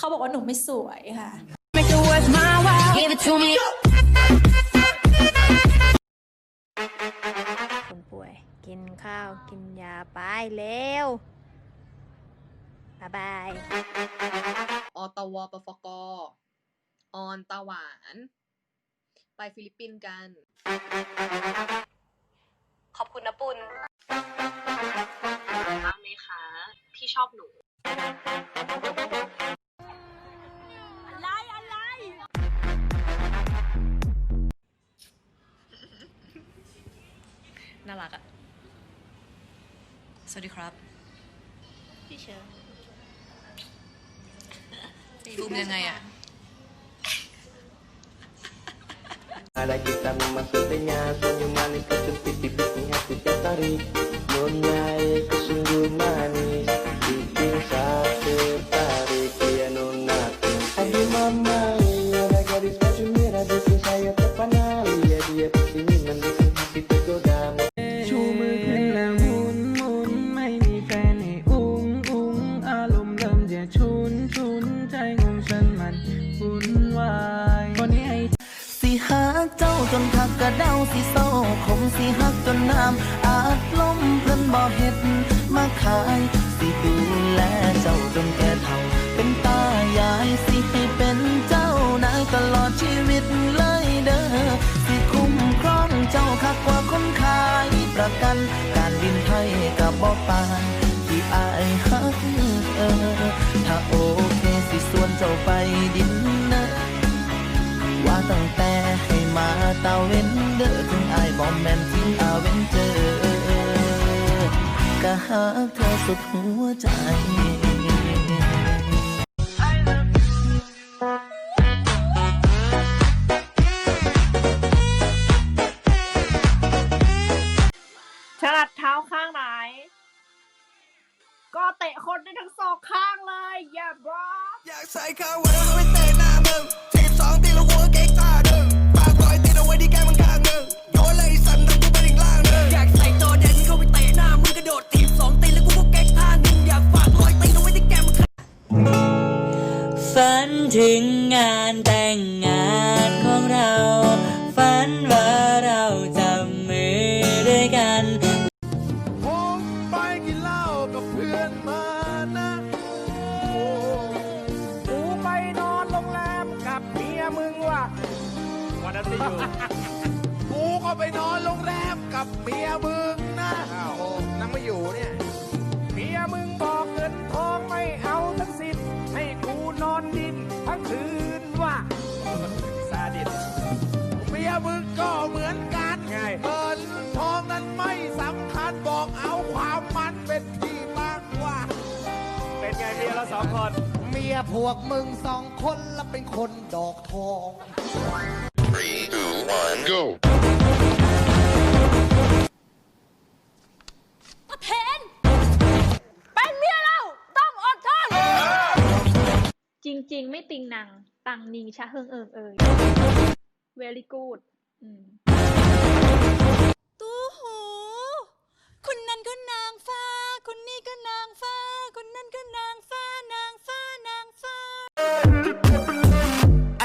เขาบอกว่าหนูไม่สวยค่ะ Make it worth my while. Give it to me. คนป่วย กินข้าวกินยาไปเร็วบ๊ายบายอตวปฟกออนตาหวาน ไปฟิลิปปินส์กัน วัสดีครับ พี่เชิญ ซูมยังไงอะ Ada kita memasukinya Senyum manis kejepit bibirnya setiap hari Nunai sungguh manis Bikin saya tertarik บ่เฮ็ดมาขาย สิดูแลเจ้าจนแก่เฒ่า เป็นตายายสิให้เป็นเจ้านายตลอดชีวิตเลยเด้อสิคุ้มครองเจ้าคักกว่าคนขายประกัน การบินไทยกับบ่ปานที่อายหักเออ ถ้าโอเคสิส่วนเจ้าไปดินเนอร์ว่าตั้งแต่ให้มาตาเว้นเด้อถึงอายบอมแมนทิ้งอาเว้นเจอ ก็หากเธอสุดหัวใจถนัดเท้าข้างไหน ก็เตะคนได้ทั้งสองข้างเลย อย่าบล็อก อยากใส่ข้าวไว้แล้วไปเตะหน้ามึง ฝันถึงงานแต่งงานของเรา ฝันว่าเราจับมือด้วยกัน ผมไปกินเหล้ากับเพื่อนมานะกูไปนอนโรงแรมกับเมียมึงว่ะวันนั้นที่อยู่ กูก็ไปนอนโรงแรมกับเมียมึงนะอ้าวนั่งไม่อยู่เนี่ย เมียมึงบอกเงินทองไม่เอาทั้งสิบให้กู นอนดินทั้งคืนว่ะซาดิสเมียมึงก็เหมือนกันไงเงินทองนั้นไม่สำคัญบอกเอาความมันเป็นที่ตั้งว่า เป็นไงเมียเราสองคน เมียพวกมึงสองคนละเป็นคนดอกทองเป็น จริง ๆ ไม่ติงหนัง ตังนิงชะเฮิงเอิงเอ่ย very good อืม ตู้หู คนนั้นก็นางฟ้า คนนี้ก็นางฟ้า คนนั้นก็นางฟ้า นางฟ้า นางฟ้า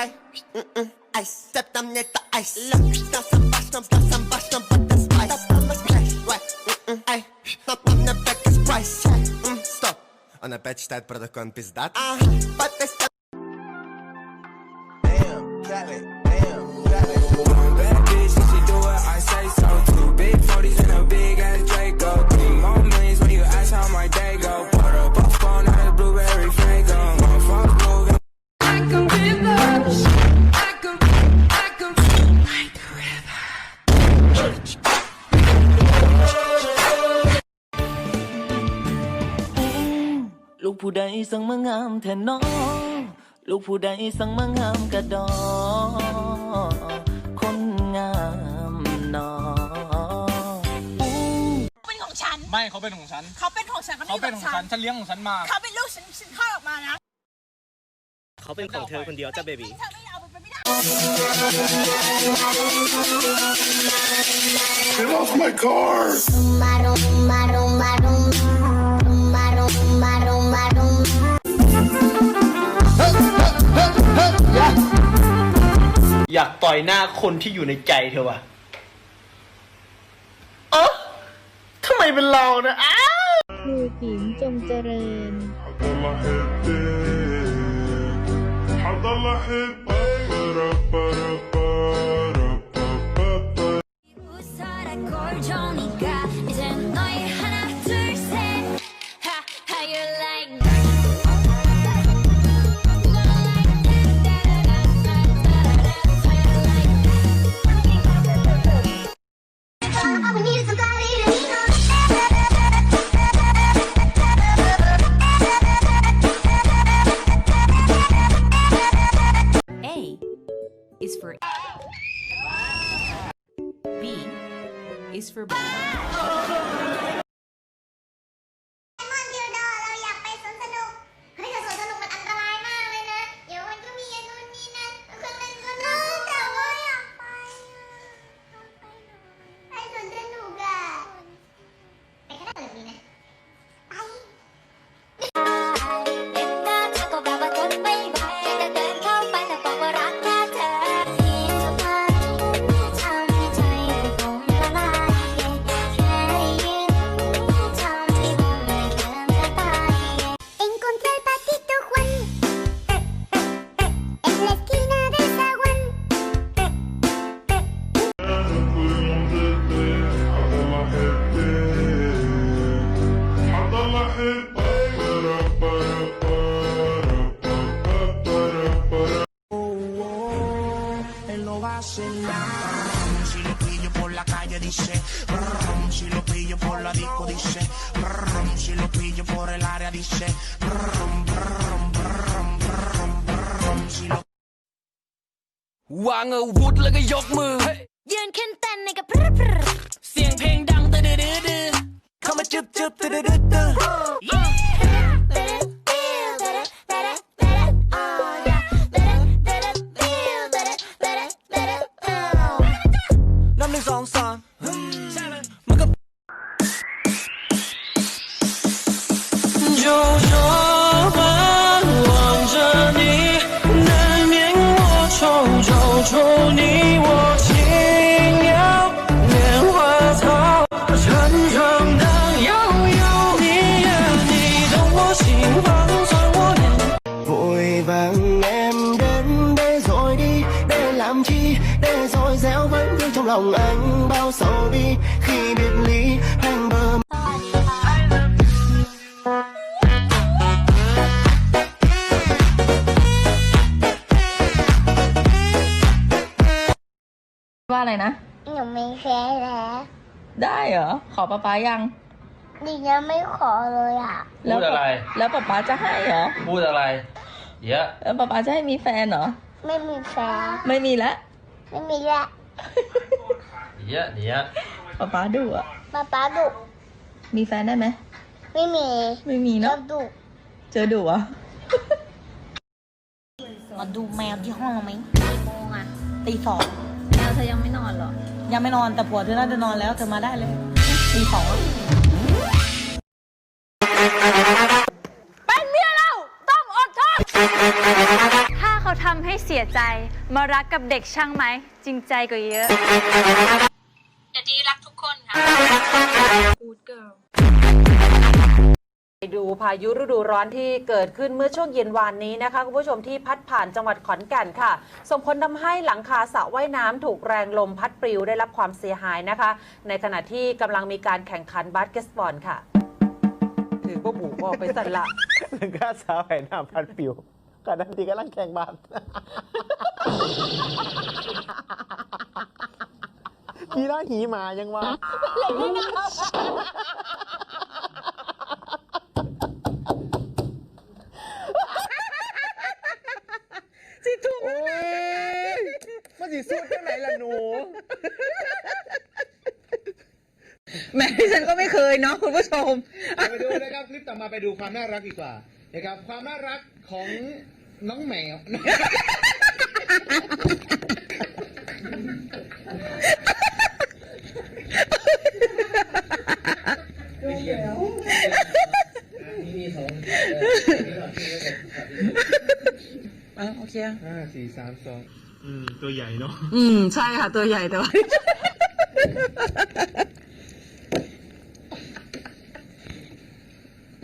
Ay, mm, mm, ice. Step tam nie ta ice. Look, tam sam bash, tam tam sam bash, tam but the spice. Tam tam the spice. Wait, mm, mm, ay. Tam tam ne back is price. Mm, stop. Он опять читает про такой, он пиздат. Ага, but this Damn, 40s and a big ass Draco. Three more millions when you ask how my day go. Put a buff on out of blueberry Fago. Motherfuckers moving. I can river. I can, I can, like the river. ลูกผู้ใดสั่งมางามแทนน้องลู ไม่เขาเป็นของฉันเขาเป็นของฉันเขาเป็นของฉันฉันเลี้ยงของฉันมาเขาเป็นลูกฉันฉันคลอดออกมานะเขาเป็นของเธอคนเดียวจ้าเบบี เธอไม่เอาไปไม่ได้ Get off my car! อยากต่อยหน้าคนที่อยู่ในใจเธอวะ ไม่เป็นเรานะอ้าวครูผิงจงเจริญ حضل احبك رب رب dice, brum, si lo pillo por la disco dice, brum, si lo pillo por el área dice, brum, brum, brum, brum, brum, si lo วางอาวุธแล้วก็ยกมือ ยืนขึ้นเต้นในกับพรึบพรึบเสียงเพลงดังตะดือดือดือเข้ามาจึบจึบตะดือดือ lòng anh Bao sầu đi. Khi biệt ly hoang bờ ว่าอะไรนะ หนูไม่แฟร์แล้ว ได้เหรอ ขอป๊าป๊ายังดิยังไม่ขอเลยอะ แล้วป๊าแล้วป๊าป๊าจะให้เหรอ พูดอะไร เยอะ แล้วป๊าป๊าจะให้มีแฟนเหรอ ไม่มีแฟร์ไม่มีละ ไม่มีละเยอะเยอะป๊าป๊าดุอะ ป๊าป๊าดุมีแฟนได้ไหม ไม่มี ไม่มีชอเนาะบดุเจอดุอะมาดูแมวที่ห้องเราไหมกี่โมงอะตีสองแมว เธอยังไม่นอนเหรอ ยังไม่นอนแต่ผัวเธอน่าจะนอนแล้วเธอมาได้เลยตีสองอะเป็นเมียเราต้องอดทน ถ้าเขาทำให้เสียใจ มารักกับเด็กช่างไหม จริงใจกว่าเยอะ แต่ดีรักทุกคนค่ะ Good girl ไป ดูพายุฤดูร้อนที่เกิดขึ้นเมื่อช่วงเย็นวานนี้นะคะคุณผู้ชมที่พัดผ่านจังหวัดขอนแก่นค่ะ ส่งผลทำให้หลังคาสระว่ายน้ำถูกแรงลมพัดปลิวได้รับความเสียหายนะคะ ในขณะที่กำลังมีการแข่งขันบาสเกตบอลค่ะถือว่าหมูบอไปสั่นละหนึ่งก้าสาวแห่น้ำพันปิวกันนาทีกำลังแข่งบาสกีฬาหีหมายังวะสิทุ่มโอ้ยมันสิสู้จังไหนล่ะ หนูแม่ฉันก็ไม่เคยเนาะคุณผู้ชม ไปดูนะครับคลิปต่อมาไปดูความน่ารักดีกว่านะครับความน่ารักของน้องแมว อะโอเค ห้าสี่สามสอง อืม ตัวใหญ่เนาะ อืม ใช่ค่ะ ตัวใหญ่แต่ว่า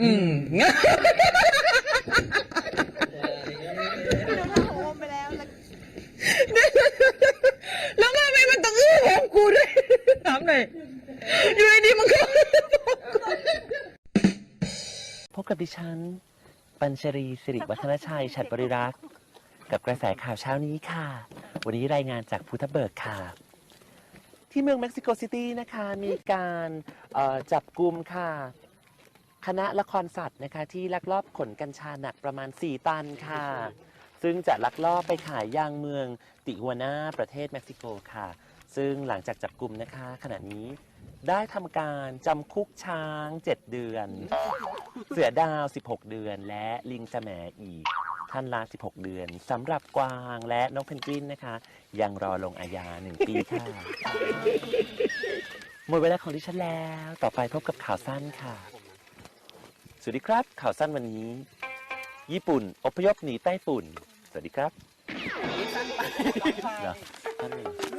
อืมแล้วทำไมมันต้องอื้อของกูด้วยถามหน่อยอยู่ดีๆมันก็ พบกับดิฉัน ปัญชรีสิริวัฒนชัย ฉัดบริรักษ์ กับกระแสข่าวเช้านี้ค่ะ วันนี้รายงานจากพุทธเบิกค่ะ ที่เมืองเม็กซิโกซิตี้นะคะ มีการเอ่อจับกลุ่มค่ะ คณะละครสัตว์นะคะ ที่ลักลอบขนกัญชาหนักประมาณ 4 ตันค่ะ ซึ่งจะลักลอบไปขายย่างเมืองติฮัวนาประเทศเม็กซิโกค่ะ ซึ่งหลังจากจับกลุ่มนะคะ ขณะนี้ได้ทำการจำคุกช้าง 7 เดือน เสือดาว 16 เดือน และลิงแสมอีก ท่านละ16 เดือนสำหรับกวางและนกเพนกวินนะคะ ยังรอลงอาญา 1 ปีค่ะ หมดเวลาของดิฉันแล้ว ต่อไปพบกับข่าวสั้นค่ะ สวัสดีครับ ข่าวสั้นวันนี้ ญี่ปุ่น อพยพหนีใต้ฝุ่น สวัสดีครับเหรอท่านหนึ่ง